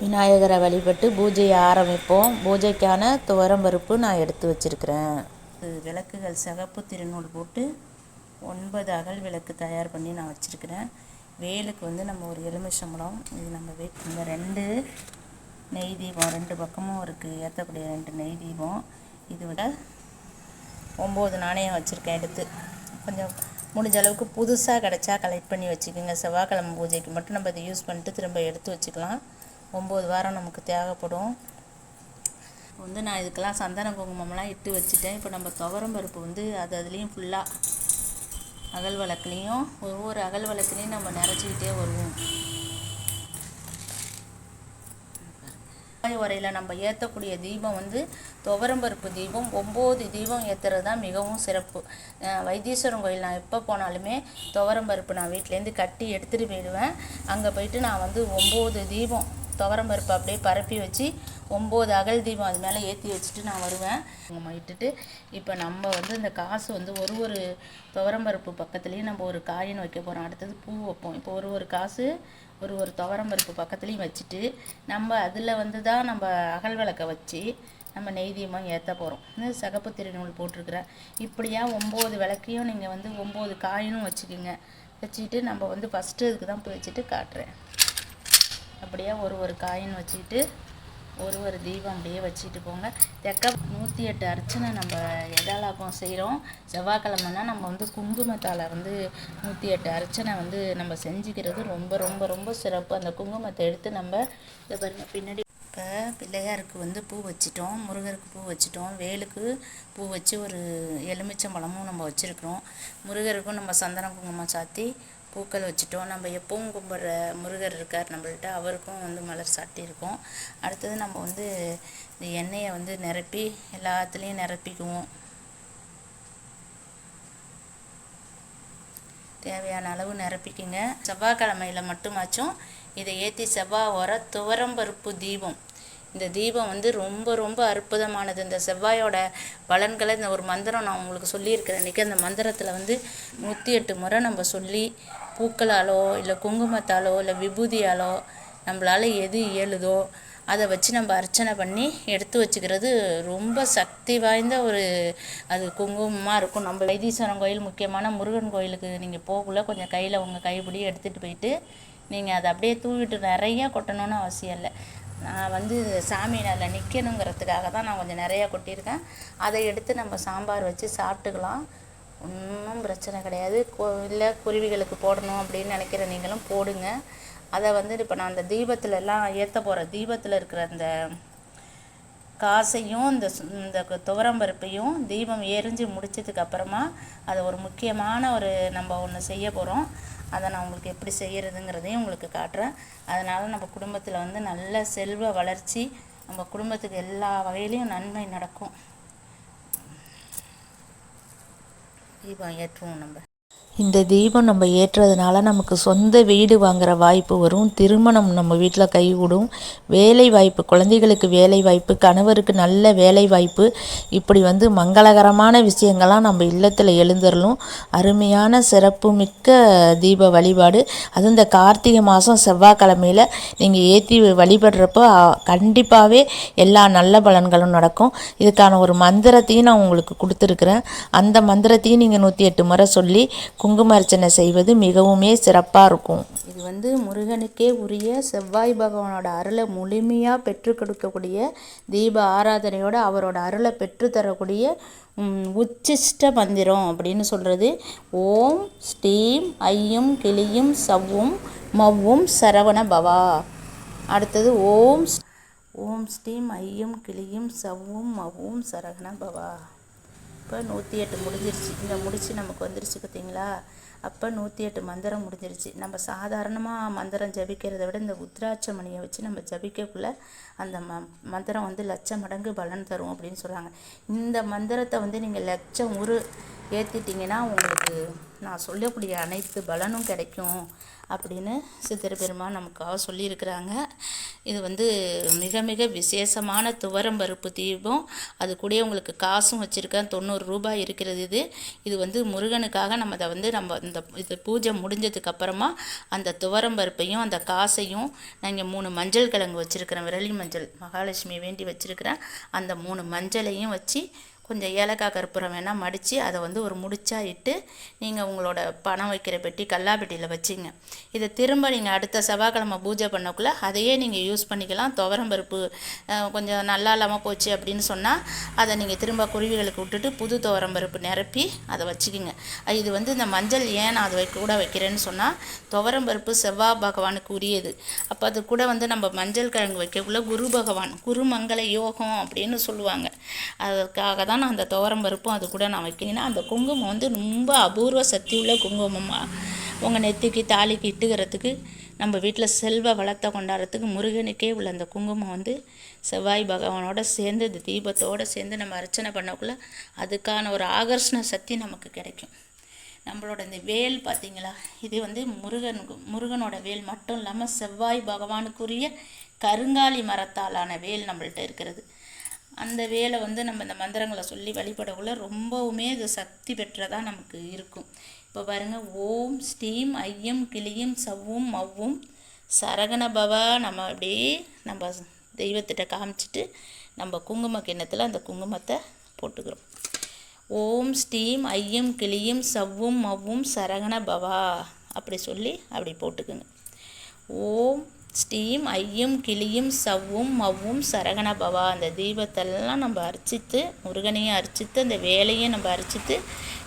விநாயகரை வழிபட்டு பூஜையை ஆரம்பிப்போம். பூஜைக்கான துவரம்பருப்பு நான் எடுத்து வச்சுருக்கிறேன். விளக்குகள் சிகப்பு திருநூல் போட்டு ஒன்பது அகல் விளக்கு தயார் பண்ணி நான் வச்சுருக்கிறேன். வேலுக்கு வந்து நம்ம ஒரு எலுமிச்சம்பழம் இது நம்ம வே இந்த ரெண்டு நெய் தீபம் ரெண்டு பக்கமும் இருக்குது ஏற்றக்கூடிய ரெண்டு நெய் தீபம். இது விட ஒம்பது நாணயம் வச்சுருக்கேன் எடுத்து. கொஞ்சம் முடிஞ்ச அளவுக்கு புதுசாக கிடச்சா கலெக்ட் பண்ணி வச்சுக்கோங்க. செவ்வாய்க்கிழமை பூஜைக்கு மட்டும் நம்ம இதை யூஸ் பண்ணிட்டு திரும்ப எடுத்து வச்சுக்கலாம். ஒம்பது வாரம் நமக்கு தேவைப்படும். வந்து நான் இதுக்கெல்லாம் சந்தன குங்குமம்லாம் இட்டு வச்சுட்டேன். இப்போ நம்ம துவரம் பருப்பு வந்து அது அதுலேயும் ஃபுல்லாக அகல் வழக்குலேயும் ஒவ்வொரு அகல் வழக்குலேயும் நம்ம நிறச்சிக்கிட்டே வருவோம். உரையில் நம்ம ஏற்றக்கூடிய தீபம் வந்து துவரம்பருப்பு தீபம். ஒம்பது தீபம் ஏற்றுறது தான் மிகவும் சிறப்பு. வைத்தீஸ்வரன் கோயில் நான் எப்போ போனாலுமே துவரம்பருப்பு நான் வீட்டிலேருந்து கட்டி எடுத்துகிட்டு போயிடுவேன். அங்கே போயிட்டு நான் வந்து ஒம்பது தீபம் துவரம் பருப்பு அப்படியே பரப்பி வச்சு ஒம்பது அகல் தீபம் அது மேலே ஏற்றி வச்சுட்டு நான் வருவேன். நம்ம இட்டுட்டு இப்போ நம்ம வந்து இந்த காசு வந்து ஒரு ஒரு துவரம் பருப்பு பக்கத்துலேயும் நம்ம ஒரு காயின் வைக்க போகிறோம் அடுத்தது பூ வைப்போம். இப்போ ஒரு ஒரு காசு ஒரு ஒரு துவரம் பருப்பு பக்கத்துலேயும் வச்சுட்டு நம்ம அதில் வந்து தான் நம்ம அகல் விளக்கை வச்சு நம்ம நெய் தீபம் ஏற்ற போகிறோம் சகப்பு திருநூல் போட்டிருக்கிறேன் இப்படியா ஒம்பது விளக்கையும் நீங்கள் வந்து ஒம்பது காயினும் வச்சுக்கோங்க. வச்சுக்கிட்டு நம்ம வந்து ஃபஸ்ட்டு இதுக்கு தான் போய் வச்சுட்டு காட்டுறேன். அப்படியே ஒரு ஒரு காயின் வச்சுக்கிட்டு ஒரு ஒரு தீபம் அப்படியே வச்சுட்டு போங்க. தெக்க நூற்றி எட்டு அர்ச்சனை நம்ம எதாலாக்கம் செய்கிறோம் செவ்வாய்க்கிழமைனா நம்ம வந்து குங்குமத்தால் வந்து நூற்றி எட்டு அர்ச்சனை வந்து நம்ம செஞ்சுக்கிறது ரொம்ப ரொம்ப ரொம்ப சிறப்பு. அந்த குங்குமத்தை எடுத்து நம்ம இதை பாருங்க பின்னாடி இப்போ பிள்ளையாருக்கு வந்து பூ வச்சிட்டோம். முருகருக்கு பூ வச்சிட்டோம். வேலுக்கு பூ வச்சு ஒரு எலுமிச்சம்பழமும் நம்ம வச்சுருக்குறோம். முருகருக்கும் நம்ம சந்தன குங்குமம் சாத்தி பூக்கள் வச்சுட்டோம். நம்ம எப்பவும் கும்பிட்ற முருகர் இருக்கார் நம்மள்ட்ட. அவருக்கும் வந்து மலர் சாட்டியிருக்கோம் அடுத்தது நம்ம வந்து இந்த எண்ணெயை வந்து நிரப்பி எல்லாத்துலேயும் நிரப்பிக்குவோம். தேவையான அளவு நிரப்பிக்கிங்க. செவ்வாய்க்கிழமையில் மட்டுமாச்சும் இதை ஏற்றி செவ்வாய் வர துவரம்பருப்பு தீபம். இந்த தீபம் வந்து ரொம்ப ரொம்ப அற்புதமானது. இந்த செவ்வாயோட பலன்களை இந்த ஒரு மந்திரம் நான் உங்களுக்கு சொல்லியிருக்கிறேன். இன்றைக்கி அந்த மந்திரத்தில் வந்து நூற்றி எட்டு முறை நம்ம சொல்லி பூக்களாலோ இல்லை குங்குமத்தாலோ இல்லை விபூதியாலோ நம்மளால் எது இயலுதோ அதை வச்சு நம்ம அர்ச்சனை பண்ணி எடுத்து வச்சுக்கிறது ரொம்ப சக்தி வாய்ந்த ஒரு அது குங்குமமாக இருக்கும். நம்ம வைத்தீஸ்வரன் கோயில் முக்கியமான முருகன் கோயிலுக்கு நீங்கள் போகக்குள்ள கொஞ்சம் கையில் உங்கள் கைப்பிடி எடுத்துகிட்டு போயிட்டு நீங்கள் அதை அப்படியே தூவிட்டு நிறையா கொட்டணும்னு அவசியம் இல்லை. நான் வந்து சாமி அதில் நிற்கணுங்கிறதுக்காக தான் நான் கொஞ்சம் நிறையா கொட்டியிருக்கேன். அதை எடுத்து நம்ம சாம்பார் வச்சு சாப்பிட்டுக்கலாம். ஒன்றும் பிரச்சனை கிடையாது. இல்லை குருவிகளுக்கு போடணும் அப்படின்னு நினைக்கிற நீங்களும் போடுங்க. அதை வந்து இப்போ நான் அந்த தீபத்தில் எல்லாம் ஏற்ற போகிற தீபத்தில் இருக்கிற அந்த காசையும் இந்த இந்த துவரம்பருப்பையும் தீபம் எரிஞ்சு முடித்ததுக்கப்புறமா அதை ஒரு முக்கியமான ஒரு நம்ம ஒன்று செய்ய போகிறோம் அதை நான் உங்களுக்கு எப்படி செய்கிறதுங்கிறதையும் உங்களுக்கு காட்டுறேன். அதனால் நம்ம குடும்பத்தில் வந்து நல்ல செல்வ வளர்ச்சி நம்ம குடும்பத்துக்கு எல்லா வகையிலையும் நன்மை நடக்கும். தீபம் ஏற்றுவோம் நம்ம. இந்த தீபம் நம்ம ஏற்றுறதுனால நமக்கு சொந்த வீடு வாங்குகிற வாய்ப்பு வரும். திருமணம் நம்ம வீட்டில் கைவிடும் வேலை வாய்ப்பு குழந்தைகளுக்கு வேலை வாய்ப்பு கணவருக்கு நல்ல வேலை வாய்ப்பு. இப்படி வந்து மங்களகரமான விஷயங்கள்லாம் நம்ம இல்லத்தில் எழுந்துடலும் அருமையான சிறப்பு மிக்க தீப வழிபாடு. அதுவும் இந்த கார்த்திகை மாதம் செவ்வாய்க்கிழமையில் நீங்கள் ஏற்றி வழிபடுறப்போ கண்டிப்பாகவே எல்லா நல்ல பலன்களும் நடக்கும். இதுக்கான ஒரு மந்திரத்தையும் நான் உங்களுக்கு கொடுத்துருக்குறேன். அந்த மந்திரத்தையும் நீங்கள் நூற்றி எட்டு முறை சொல்லி குங்கும அர்ச்சனை செய்வது மிகவுமே சிறப்பாக இருக்கும். இது வந்து முருகனுக்கே உரிய செவ்வாய் பகவானோட அருளை முழுமையாக பெற்று கொடுக்கக்கூடிய தீப ஆராதனையோடு அவரோட அருளை பெற்றுத்தரக்கூடிய உச்சிஷ்ட மந்திரம் அப்படின்னு சொல்கிறது ஓம் ஸ்ரீம் ஐயும் கிளியும் சவ்வும் மவ்வும் சரவண பவா. அடுத்தது ஓம் ஓம் ஸ்ரீம் ஐயும் கிளியும் சவ்வும் மவ்வும் சரவண பவா. இப்போ நூற்றி எட்டு முடிஞ்சிருச்சு. இந்த முடிச்சு நமக்கு வந்துருச்சு பார்த்தீங்களா அப்போ நூற்றி எட்டு மந்திரம் முடிஞ்சிருச்சு. நம்ம சாதாரணமாக மந்திரம் ஜபிக்கிறத விட இந்த உத்ராட்ச மணியை வச்சு நம்ம ஜபிக்கக்குள்ள அந்த ம மந்திரம் வந்து லட்ச மடங்கு பலன் தரும் அப்படின்னு சொல்கிறாங்க இந்த மந்திரத்தை வந்து நீங்கள் லட்சம் ஒரு ஏற்றிட்டிங்கன்னா உங்களுக்கு நான் சொல்லக்கூடிய அனைத்து பலனும் கிடைக்கும் அப்படின்னு சித்திர பெருமான் நமக்காக சொல்லியிருக்கிறாங்க. இது வந்து மிக மிக விசேஷமான துவரம் பருப்பு தீபம். அது கூட உங்களுக்கு காசும் வச்சுருக்கேன். தொண்ணூறு ரூபாய் இருக்கிறது இது. இது வந்து முருகனுக்காக நம்ம அதை வந்து நம்ம இந்த இது பூஜை முடிஞ்சதுக்கப்புறமா அந்த துவரம் பருப்பையும் அந்த காசையும் நான் இங்கே மூணு மஞ்சள் கிழங்கு வச்சுருக்கிறேன். விரலி மஞ்சள் மகாலட்சுமி வேண்டி வச்சுருக்கிறேன். அந்த மூணு மஞ்சளையும் வச்சு கொஞ்சம் ஏலக்காய் கற்பூரம் வேணால் மடித்து அதை வந்து ஒரு முடிச்சா இட்டு நீங்கள் உங்களோட பணம் வைக்கிற பெட்டி கல்லாப்பெட்டியில் வச்சிங்க. இதை திரும்ப நீங்கள் அடுத்த செவ்வாய்க்கிழமை பூஜை பண்ணக்குள்ளே அதையே நீங்கள் யூஸ் பண்ணிக்கலாம். துவரம்பருப்பு கொஞ்சம் நல்லா இல்லாமல் போச்சு அப்படின்னு சொன்னால் அதை நீங்கள் திரும்ப குருவிகளுக்கு விட்டுட்டு புது துவரம்பருப்பு நிரப்பி அதை வச்சுக்கிங்க. இது வந்து இந்த மஞ்சள் ஏன் நான் அதை கூட வைக்கிறேன்னு சொன்னால் துவரம்பருப்பு செவ்வாய் பகவானுக்கு உரியது. அப்போ அது கூட வந்து நம்ம மஞ்சள் கிழங்கு வைக்கக்குள்ள குரு பகவான் குருமங்கள யோகம் அப்படின்னு சொல்லுவாங்க. அதுக்காக தான் நான் அந்த துவரம் பருப்பும் அது கூட நான் வைக்கிறேன்னா அந்த குங்குமம் வந்து ரொம்ப அபூர்வ சக்தி உள்ள குங்குமமாக உங்கள் நெத்திக்கு தாலிக்கு இட்டுக்கிறதுக்கு நம்ம வீட்டில் செல்வ வளத்தை கொண்டாடுறதுக்கு முருகனுக்கே உள்ள அந்த குங்குமம் வந்து செவ்வாய் பகவானோட சேர்ந்து இந்த தீபத்தோடு சேர்ந்து நம்ம அர்ச்சனை பண்ணக்குள்ள அதுக்கான ஒரு ஆகர்ஷண சக்தி நமக்கு கிடைக்கும். நம்மளோட இந்த வேல் பார்த்திங்களா இது வந்து முருகனுக்கு முருகனோட வேல் மட்டும் இல்லாமல் செவ்வாய் பகவானுக்குரிய கருங்காலி மரத்தாலான வேல் நம்மள்ட்ட இருக்கிறது. அந்த வேலை வந்து நம்ம இந்த மந்திரங்களை சொல்லி வழிபடக்குள்ள ரொம்பவுமே இது சக்தி பெற்றதாக நமக்கு இருக்கும். இப்போ பாருங்கள் ஓம் ஸ்டீம் ஐயம் கிளியும் சவ்வும் மவ்வும் சரகண பவா நம்ம அப்படியே நம்ம தெய்வத்திட்ட காமிச்சிட்டு நம்ம குங்கும கிண்ணத்தில் அந்த குங்குமத்தை போட்டுக்கிறோம். ஓம் ஸ்டீம் ஐயம் கிளியும் சவ்வும் மவ்வும் சரகண பவா அப்படி சொல்லி அப்படி போட்டுக்குங்க. ஓம் ஸ்டீம் ஐயும் கிளியும் சவ்வும் மவ்வும் சரகண பவா அந்த தீபத்தெல்லாம் நம்ம அர்ச்சித்து முருகனையும் அர்ச்சித்து அந்த வேலையும் நம்ம அர்ச்சித்து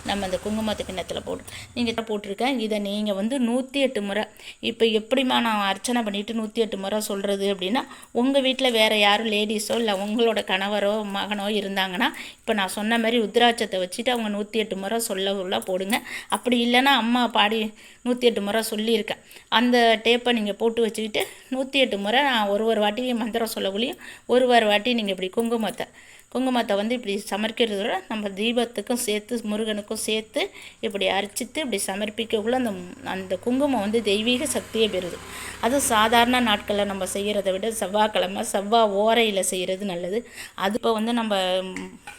நம்ம அந்த குங்குமத்து கிண்ணத்தில் போட்டு நீங்கள் போட்டிருக்கேன் இதை நீங்கள் வந்து நூற்றி எட்டு முறை. இப்போ எப்படிமா நான் அர்ச்சனை பண்ணிவிட்டு நூற்றி எட்டு முறை சொல்கிறது அப்படின்னா உங்கள் வீட்டில் வேறு யாரும் லேடிஸோ இல்லை உங்களோட கணவரோ மகனோ இருந்தாங்கன்னா இப்போ நான் சொன்ன மாதிரி உத்ராட்சத்தை வச்சுட்டு அவங்க நூற்றி எட்டு முறை சொல்ல உள்ள போடுங்க. அப்படி இல்லைன்னா அம்மா பாடி நூற்றி எட்டு முறை சொல்லியிருக்கேன் அந்த டேப்பை நீங்கள் போட்டு வச்சுக்கிட்டு நூற்றி எட்டு முறை நான் ஒரு ஒரு வாட்டி மந்திரம் சொல்லக்குள்ளேயும் ஒரு ஒரு வாட்டி நீங்கள் இப்படி குங்குமத்தை குங்குமத்தை வந்து இப்படி சமர்க்கிறதோட நம்ம தீபத்துக்கும் சேர்த்து முருகனுக்கும் சேர்த்து இப்படி அரிச்சித்து இப்படி சமர்ப்பிக்கக்குள்ள அந்த அந்த குங்குமம் வந்து தெய்வீக சக்தியை பெறுது. அது சாதாரண நாட்களில் நம்ம செய்கிறத விட செவ்வாய்க்கிழமை செவ்வாய் ஓரையில் செய்கிறது நல்லது. அது இப்போ வந்து நம்ம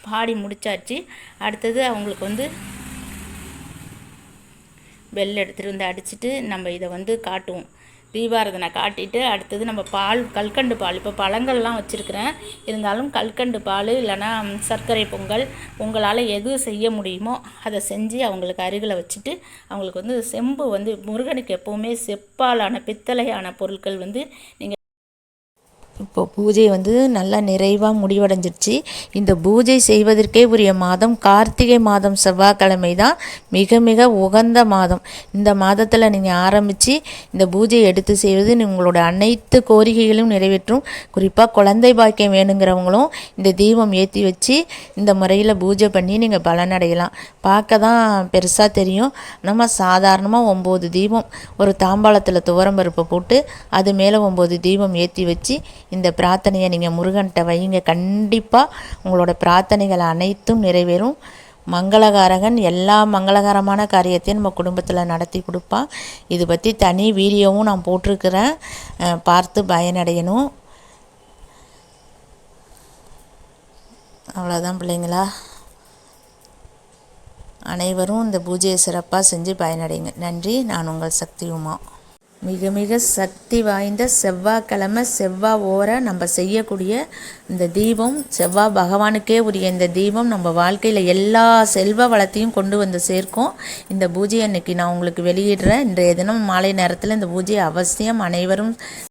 பாடி முடிச்சாச்சு. அடுத்தது அவங்களுக்கு வந்து பெல் எடுத்துகிட்டு வந்து அடிச்சுட்டு நம்ம இதை வந்து காட்டுவோம். தீபாரதனை காட்டிட்டு அடுத்தது நம்ம பால் கல்கண்டு பால். இப்போ பழங்கள்லாம் வச்சுருக்கிறேன். இருந்தாலும் கல்கண்டு பால் இல்லைனா சர்க்கரை பொங்கல் உங்களால் எது செய்ய முடியுமோ அதை செஞ்சு அவங்களுக்கு அருகில் வச்சுட்டு அவங்களுக்கு வந்து செம்பு வந்து முருகனுக்கு எப்போவுமே செப்பாலான பித்தளையான பொருட்கள் வந்து நீங்கள் இப்போ பூஜை வந்து நல்லா நிறைவாக முடிவடைஞ்சிருச்சு. இந்த பூஜை செய்வதற்கே உரிய மாதம் கார்த்திகை மாதம் செவ்வாய்க்கிழமை தான் மிக மிக உகந்த மாதம். இந்த மாதத்தில் நீங்கள் ஆரம்பித்து இந்த பூஜையை எடுத்து செய்வது உங்களோட அனைத்து கோரிக்கைகளும் நிறைவேற்றும். குறிப்பாக குழந்தை பாக்கியம் வேணுங்கிறவங்களும் இந்த தீபம் ஏற்றி வச்சு இந்த முறையில் பூஜை பண்ணி நீங்கள் பலனடையலாம். பார்க்க தான் பெருசாக தெரியும். நம்ம சாதாரணமாக ஒம்பது தீபம் ஒரு தாம்பாளத்தில் துவரம்பருப்பை போட்டு அது மேலே ஒம்பது தீபம் ஏற்றி வச்சு இந்த பிரார்த்தனையை நீங்கள் முருகன்கிட்ட வைங்க கண்டிப்பாக உங்களோட பிரார்த்தனைகள் அனைத்தும் நிறைவேறும். மங்களகாரகன் எல்லா மங்களகரமான காரியத்தையும் நம்ம குடும்பத்தில் நடத்தி கொடுப்பான் இது பற்றி தனி வீடியோவும் நான் போட்டிருக்கிறேன். பார்த்து பயனடையணும். அவ்வளோதான் பிள்ளைங்களா. அனைவரும் இந்த பூஜையை சிறப்பாக செஞ்சு பயனடைங்க. நன்றி. நான் உங்கள் சக்தி உமா மிக மிக சக்தி வாய்ந்த செவ்வாய்க்கிழமை செவ்வாய் ஓர நம்ம செய்யக்கூடிய இந்த தீபம் செவ்வாய் பகவானுக்கே உரிய இந்த தீபம் நம்ம வாழ்க்கையில் எல்லா செல்வ வளத்தையும் கொண்டு வந்து சேர்க்கும். இந்த பூஜையை அன்னைக்கு நான் உங்களுக்கு வெளியிடுறேன். இன்றைய தினம் மாலை நேரத்தில் இந்த பூஜையை அவசியம் அனைவரும்